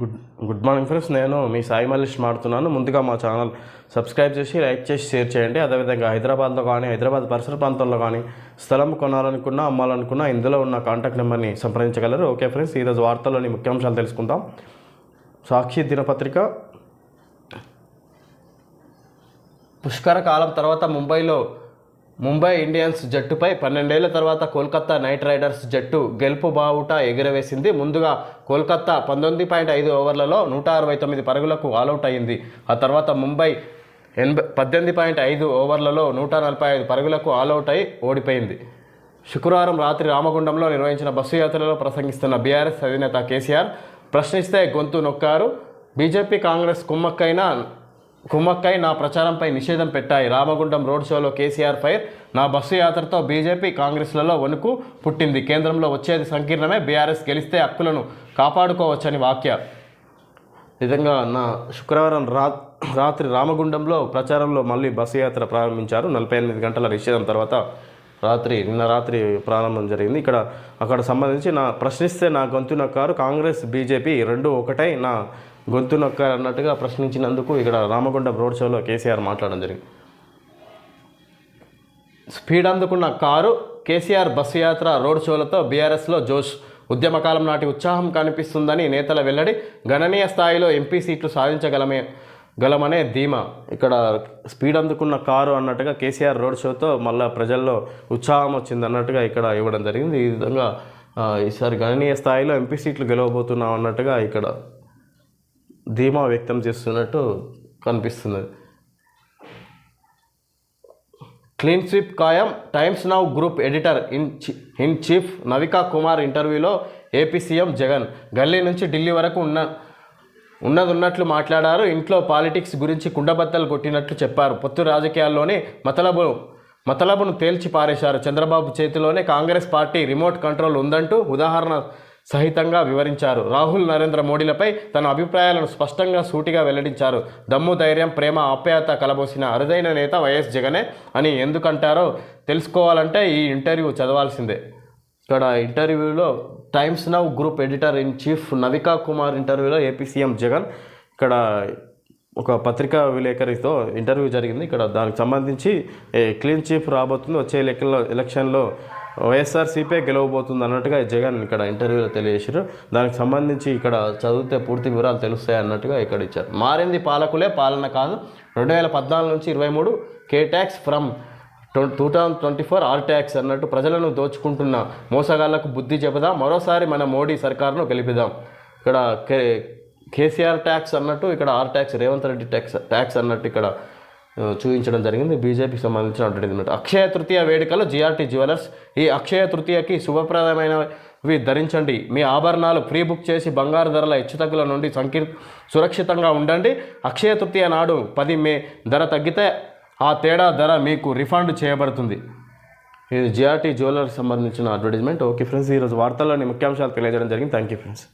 Good good morning friends. నేను మీ సాయి మల్లేష్ మాడుతున్నాను. ముందుగా మా ఛానల్ సబ్స్క్రైబ్ చేసి లైక్ చేసి షేర్ చేయండి. అదేవిధంగా హైదరాబాద్లో కానీ హైదరాబాద్ పరిసర ప్రాంతాల్లో కానీ స్థలం కొనాలనుకున్నా అమ్మాలనుకున్నా ఇందులో ఉన్న కాంటాక్ట్ నెంబర్ని సంప్రదించగలరు. ఓకే ఫ్రెండ్స్ ఈరోజు వార్తల్లోని ముఖ్యాంశాలు తెలుసుకుందాం. సాక్షి దినపత్రిక. పుష్కర కాలం తర్వాత ముంబైలో ముంబై ఇండియన్స్ జట్టుపై పన్నెండేళ్ళ తర్వాత కోల్కతా నైట్ రైడర్స్ జట్టు గెలుపు బావుట ఎగురవేసింది. ముందుగా కోల్కతా పంతొమ్మిది పాయింట్ ఐదు ఓవర్లలో నూట అరవై తొమ్మిది పరుగులకు ఆలౌట్ అయింది ఆ తర్వాత ముంబై ఎనభై పద్దెనిమిది పాయింట్ ఐదు ఓవర్లలో నూట నలభై ఐదు పరుగులకు ఆలౌట్ అయి ఓడిపోయింది. శుక్రవారం రాత్రి రామగుండంలో నిర్వహించిన బస్సు యాత్రలో ప్రసంగిస్తున్న బీఆర్ఎస్ అధినేత కేసీఆర్ ప్రశ్నిస్తే గొంతు నొక్కారు. బీజేపీ కాంగ్రెస్ కుమ్మక్కైన కుమ్మక్కై నా ప్రచారంపై నిషేధం పెట్టాయి. రామగుండం రోడ్ షోలో కేసీఆర్ ఫైర్. నా బస్సు యాత్రతో బీజేపీ కాంగ్రెస్లలో వణుకు పుట్టింది. కేంద్రంలో వచ్చేది సంకీర్ణమే. బీఆర్ఎస్ గెలిస్తే హక్కులను కాపాడుకోవచ్చని వాక్య. నిజంగా నా శుక్రవారం రా రాత్రి రామగుండంలో ప్రచారంలో మళ్ళీ బస్సు యాత్ర ప్రారంభించారు. నలభై ఎనిమిది గంటల నిషేధం తర్వాత రాత్రి నిన్న రాత్రి ప్రారంభం జరిగింది. ఇక్కడ అక్కడ సంబంధించి నా ప్రశ్నిస్తే నా గొంతు కారు. కాంగ్రెస్ బీజేపీ రెండు ఒకటై నా గొంతు నొక్కారు అన్నట్టుగా ప్రశ్నించినందుకు ఇక్కడ రామగుండ రోడ్ షోలో కేసీఆర్ మాట్లాడడం జరిగింది. స్పీడ్ అందుకున్న కారు కేసీఆర్ బస్సు యాత్ర రోడ్ షోలతో బీఆర్ఎస్లో జోష్. ఉద్యమకాలం నాటి ఉత్సాహం కనిపిస్తుందని నేతల వెల్లడి గణనీయ స్థాయిలో ఎంపీ సీట్లు సాధించగలమే గలమనే ధీమా. ఇక్కడ స్పీడ్ అందుకున్న కారు అన్నట్టుగా కేసీఆర్ రోడ్ షోతో మళ్ళీ ప్రజల్లో ఉత్సాహం వచ్చింది అన్నట్టుగా ఇక్కడ ఇవ్వడం జరిగింది. ఈ విధంగా ఈసారి గణనీయ స్థాయిలో ఎంపీ సీట్లు గెలవబోతున్నాం అన్నట్టుగా ఇక్కడ ధీమా వ్యక్తం చేస్తున్నట్టు కనిపిస్తుంది క్లీన్ స్వీప్ ఖాయం. Times Now group editor in చి- ఇన్ చీఫ్ నవికా కుమార్ ఇంటర్వ్యూలో ఏపీ సీఎం జగన్. గల్లీ నుంచి ఢిల్లీ వరకు ఉన్న ఉన్నది ఉన్నట్లు మాట్లాడారు. ఇంట్లో పాలిటిక్స్ గురించి కుండబద్దలు కొట్టినట్లు చెప్పారు. పొత్తు రాజకీయాల్లోనే మతలబు మతలబును తేల్చి పారేశారు. చంద్రబాబు చేతిలోనే కాంగ్రెస్ పార్టీ రిమోట్ కంట్రోల్ ఉందంటూ ఉదాహరణ సహితంగా వివరించారు. రాహుల్ నరేంద్ర మోడీలపై తన అభిప్రాయాలను స్పష్టంగా సూటిగా వెల్లడించారు. దమ్ము ధైర్యం ప్రేమ ఆప్యాయత కలబోసిన అరుదైన నేత వైఎస్ జగనే అని ఎందుకంటారో తెలుసుకోవాలంటే ఈ ఇంటర్వ్యూ చదవాల్సిందే. ఇక్కడ ఇంటర్వ్యూలో Times Now group editor in chief Navika Kumar ఇంటర్వ్యూలో ఏపీ సీఎం జగన్. ఇక్కడ ఒక పత్రికా విలేకరితో ఇంటర్వ్యూ జరిగింది. ఇక్కడ దానికి సంబంధించి క్లీన్ చీఫ్ రాబోతుంది. వచ్చే లెక్కల్లో ఎలక్షన్లో వైఎస్ఆర్సీపీ గెలవబోతుంది అన్నట్టుగా జగన్ ఇక్కడ ఇంటర్వ్యూలో తెలియజేశారు. దానికి సంబంధించి ఇక్కడ చదివితే పూర్తి వివరాలు తెలుస్తాయి అన్నట్టుగా ఇక్కడ ఇచ్చారు. మారింది పాలకులే పాలన కాదు. రెండు వేల పద్నాలుగు నుంచి ఇరవై మూడు K tax from two thousand twenty four R tax అన్నట్టు ప్రజలను దోచుకుంటున్న మోసగాళ్ళకు బుద్ధి చెబుదాం. మరోసారి మన మోడీ సర్కార్ను గెలిపిదాం ఇక్కడ కే కేసీఆర్ ట్యాక్స్ అన్నట్టు ఇక్కడ R tax Revanth Reddy tax tax అన్నట్టు ఇక్కడ చూపించడం జరిగింది. బీజేపీకి సంబంధించిన అడ్వర్టైజ్మెంట్ అక్షయ తృతీయ వేడుకలు జిఆర్టీ జ్యువెలర్స్ ఈ అక్షయ తృతీయకి శుభప్రదమైనవి ధరించండి. మీ ఆభరణాలు ప్రీ బుక్ చేసి బంగారు ధరల హెచ్చుతగ్గుల నుండి సంకీర్ సురక్షితంగా ఉండండి. అక్షయ తృతీయ నాడు పది మే ధర తగ్గితే ఆ తేడా ధర మీకు రిఫండ్ చేయబడుతుంది. ఇది జిఆర్టీ జ్యువెలర్స్ సంబంధించిన అడ్వర్టైజ్మెంట్. ఓకే ఫ్రెండ్స్ ఈరోజు వార్తల్లోని ముఖ్యాంశాలు తెలియజేయడం జరిగింది. Thank you friends.